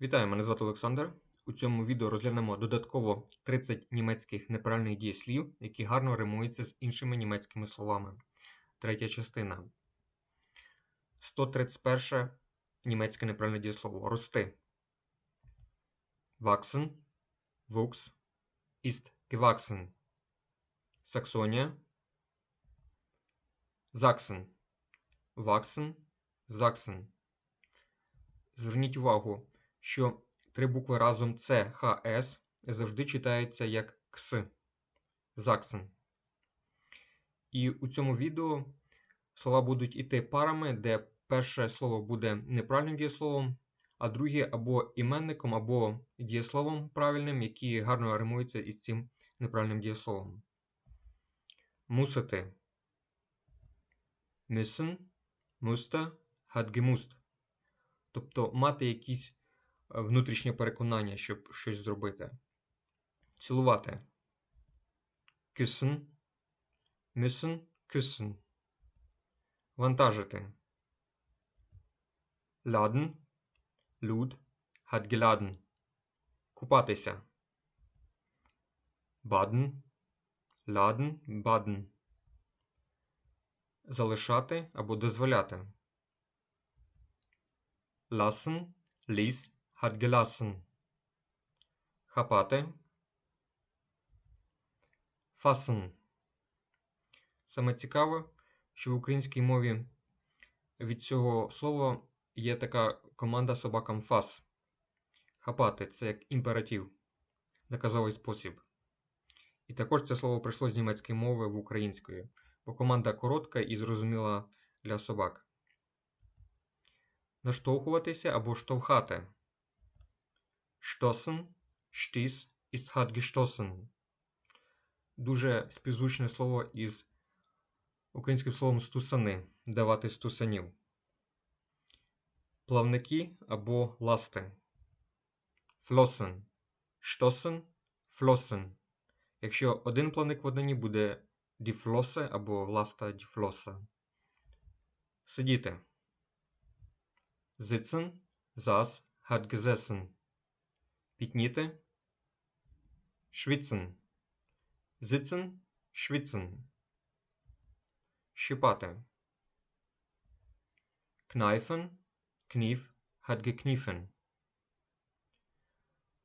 Вітаю, мене звати Олександр. У цьому відео розглянемо додатково 30 німецьких неправильних дієслів, які гарно римуються з іншими німецькими словами. Третя частина. 131 німецьке неправильне дієслово. Рости. Wachsen, wuchs, ist gewachsen. Саксонія. Sachsen. Wachsen, Sachsen. Зверніть увагу, що три букви разом С, С завжди читаються як КС. Заксен. І у цьому відео слова будуть іти парами, де перше слово буде неправильним дієсловом, а друге або іменником, або дієсловом правильним, які гарно римуються із цим неправильним дієсловом. Мусити. Müssen, musste, hat gemusst. Тобто мати якісь внутрішнє переконання, щоб щось зробити. Цілувати. Küssen, müssen, küssen. Вантажити. Laden, lud, hat geladen. Купатися. Baden, laden, baden. Залишати або дозволяти. Lassen, ließ, hat gelassen. Хапати. Fassen. Саме цікаве, що в українській мові від цього слова є така команда собакам фас. Хапати це як імператив, наказовий спосіб. І також це слово прийшло з німецької мови в української, бо команда коротка і зрозуміла для собак. Наштовхуватися або штовхати. Stoßen, stieß, ist hat gestoßen. Дуже співзвучне слово із українським словом стусани давати стусанів. Плавники або ласти. Flossen, stoßen, flossen. Якщо один плавник в однині буде Flosse або ласта Flosse. Сидіти. Sitzen, saß, hat gesessen. Пітніти. Schwitzen. Sitzen, schwitzen. Щипати. Kneifen, knief, hat.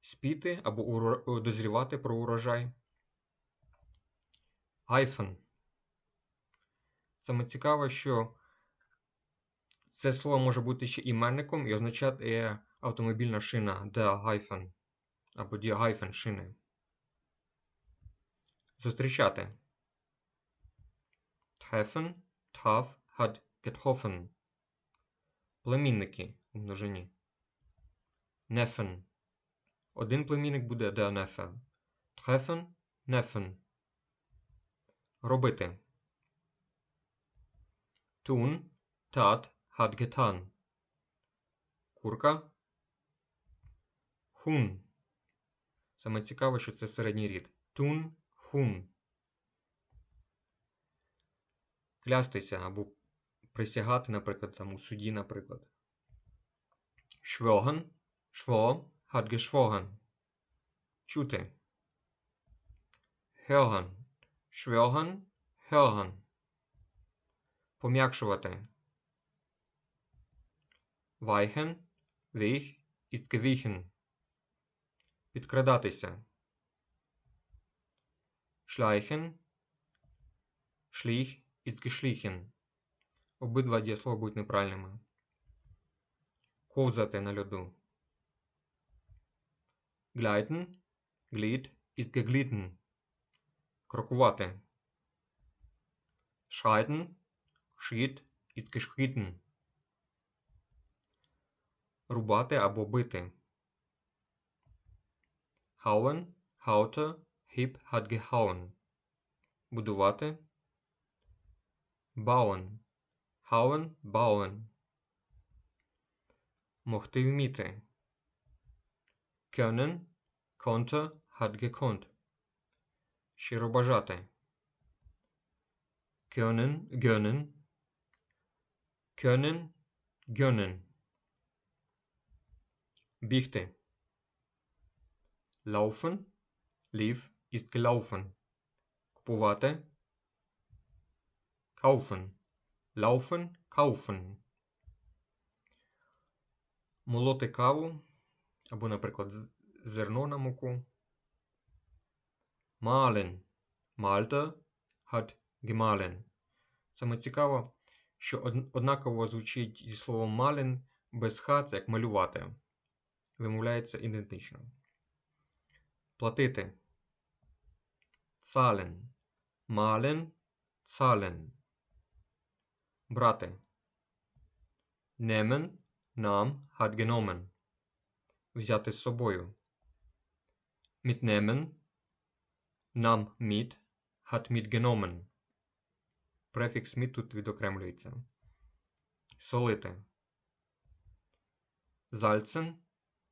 Спіти або уро- дозрівати про урожай. Айфен. Саме цікаве, що це слово може бути ще іменником і означати автомобільна шина der Hyphen або die Hyphen шини. Зустрічати. Treffen, traf, hat getroffen. Племінники у множині. Neffen. Один племінник буде der Neffe. Treffen, Neffen. Робити. Tun, tat, hat getan. Курка. Хун. Саме цікаве, що це середній рід. Тун, хун. Клястися або присягати, наприклад, там у суді, наприклад. Schwor, hat geschworen. Чути. Hören. Schwören, hören. Пом'якшувати. Weichen, Weg, ist gewichen. Підкрадатися. Schleichen, Schlich, ist geschlichen. Обидва дієслова будуть неправильними. Ковзати на льоду. Gleiten, Glied, ist geglitten. Крокувати. Schreiten, Schritt, ist geschritten. Рубати або бити. Hauen, haute, hip, hat gehauen. Будувати. Bauen. Hauen, bauen. Могти вміти. Können, konnte, hat gekonnt. Щиро бажати. Können, gönnen. Können, gönnen. Бігти. Laufen. Lief ist gelaufen. Купувати. Kaufen. Laufen, kaufen. Молоти каву. Або, наприклад, зерно на муку. Malen. Malte hat gemahlen. Саме цікаво, що однаково звучить зі словом malen без х, це як малювати. Вимовляється ідентично. Платити. Zahlen. Malen. Zahlen. Брати. Nehmen. Nam hat genommen. Взяти з собою. Nam mit hat mitgenommen. Префікс тут відокремлюється. Солити. Salzen.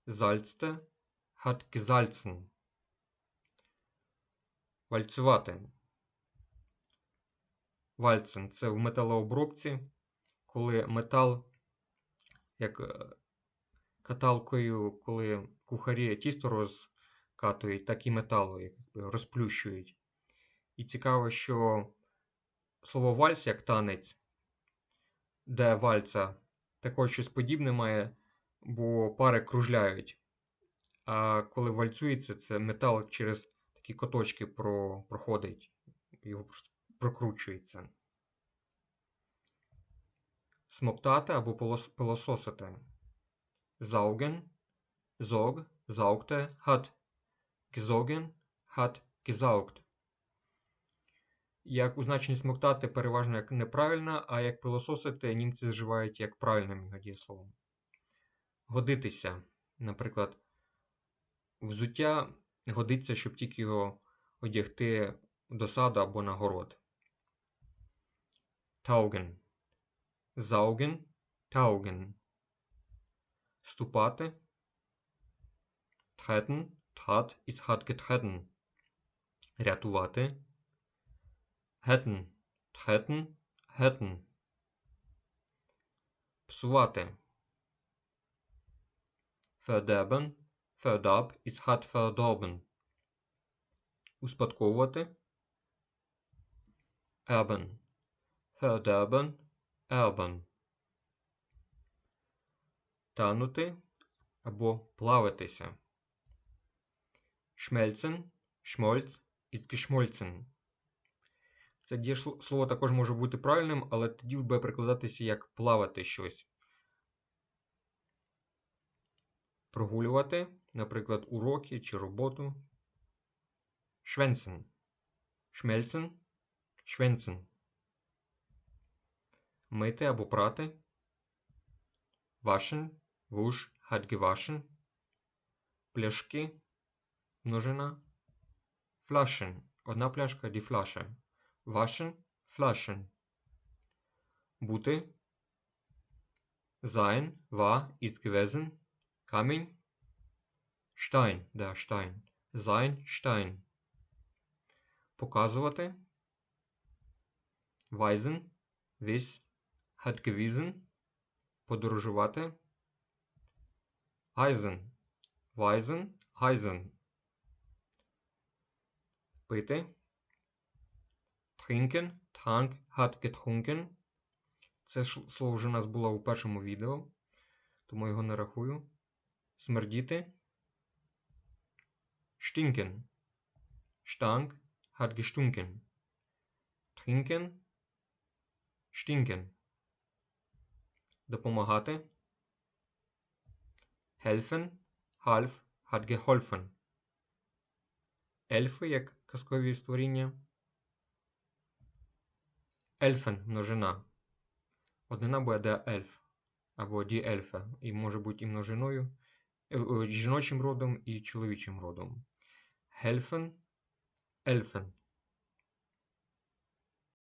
Salzte. Hat gesalzen. Вальцювати. Вальцен це в металообробці, коли метал, як е, каталкою, коли кухарі тісто розкатують, так і металу розплющують. І цікаво, що слово вальс як танець, де вальца, також щось подібне має, бо пари кружляють. А коли вальцюється, це метал через такі коточки про, проходить, його прокручується. Смоктати або пилососити. Saugen, Sog, saugte, hat. Gesogen, hat gesaugt. Як у значенні смоктати переважно як неправильно, а як пилососити німці зживають як правильним його дієсловом. Годитися. Наприклад, взуття годиться, щоб тільки його одягти до саду або на город. Taugen. Saugen, taugen. Ступати. Treten, trat із hat getreten. Рятувати. Hätten, treten, hätten. Псувати. Verderben, verdarb із hat verdorben. Успадковувати. Erben. Verderben, erben. Танути або плавитися. Schmelzen, schmolz із geschmolzen. Це дієслово також може бути правильним, але тоді буде прикладатися як плавати щось. Прогулювати, наприклад, уроки чи роботу. Мити або прати. Waschen. Wusch hat gewaschen. Пляшки. Множина. Flaschen. Одна пляшка Flasche. Waschen. Flaschen. Бути. Sein. War. Ist gewesen. Камінь. Stein. Der Stein. Sein. Stein. Показувати. Weisen. Wiss. Hat gewiesen. Подорожувати. Eisen. Weisen. Eisen. Пити. Trinken. Trank. Hat getrunken. Це слово вже у нас було у першому відео, тому його не рахую. Смердіти. Stinken. Stank. Hat gestunken. Trinken. Stinken. Допомагати. Helfen. Half. Hat geholfen. Ельфи як казкові створіння. Ельфен множина. Однина буде де ельф. Або ді ельфа. І може бути і множиною, жіночим родом, і чоловічим родом. Helfen. Ельфен.